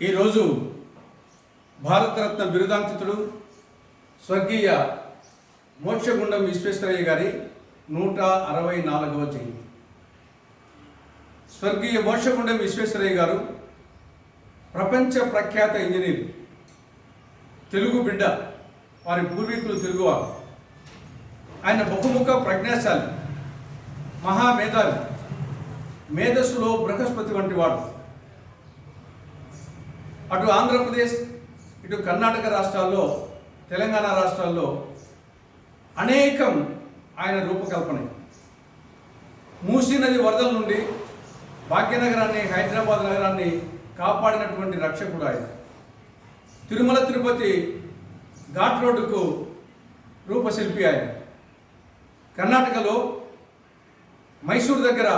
ఈరోజు భారతరత్న బిరుదాంకితుడు స్వర్గీయ మోక్షగుండం విశ్వేశ్వరయ్య గారి నూట అరవై నాలుగవ జయంతి. స్వర్గీయ మోక్షగుండం విశ్వేశ్వరయ్య గారు ప్రపంచ ప్రఖ్యాత ఇంజనీర్. తెలుగు బిడ్డ. వారి పూర్వీకులు తెలుగువారు. ఆయన బహుముఖ ప్రజ్ఞాశాలి. మహామేధావి. మేధస్సులో బృహస్పతి వంటి వాడు. అటు ఆంధ్రప్రదేశ్ ఇటు కర్ణాటక రాష్ట్రాల్లో తెలంగాణ రాష్ట్రాల్లో అనేకం ఆయన రూపకల్పన. మూసీ నది వరదల నుండి భాగ్యనగరాన్ని హైదరాబాద్ నగరాన్ని కాపాడినటువంటి రక్షకుడు ఆయన. తిరుమల తిరుపతి ఘాట్ రోడ్డుకు రూపశిల్పి ఆయన. కర్ణాటకలో మైసూర్ దగ్గర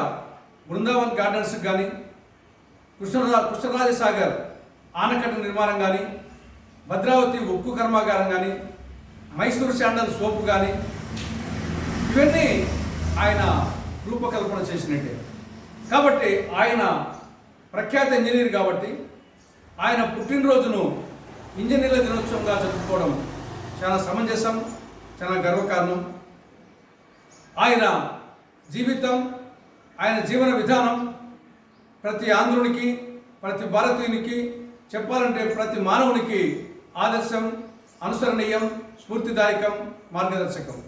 బృందావన్ గార్డెన్స్ కానీ కృష్ణరా కృష్ణరాజసాగర్ ఆనకట్ట నిర్మాణం కానీ భద్రావతి ఉక్కు కర్మాగారం కానీ మైసూర్ శాండల్ సోపు కానీ ఇవన్నీ ఆయన రూపకల్పన చేసినట్టే. కాబట్టి ఆయన ప్రఖ్యాత ఇంజనీర్ కాబట్టి ఆయన పుట్టినరోజును ఇంజనీర్ల దినోత్సవంగా జరుపుకోవడం చాలా సమంజసం చాలా గర్వకారణం. ఆయన జీవితం ఆయన జీవన విధానం ప్రతి ఆంధ్రునికి ప్రతి భారతీయునికి చెప్పాలంటే ప్రతి మానవునికి ఆదర్శం అనుసరణీయం స్ఫూర్తిదాయకం మార్గదర్శకం.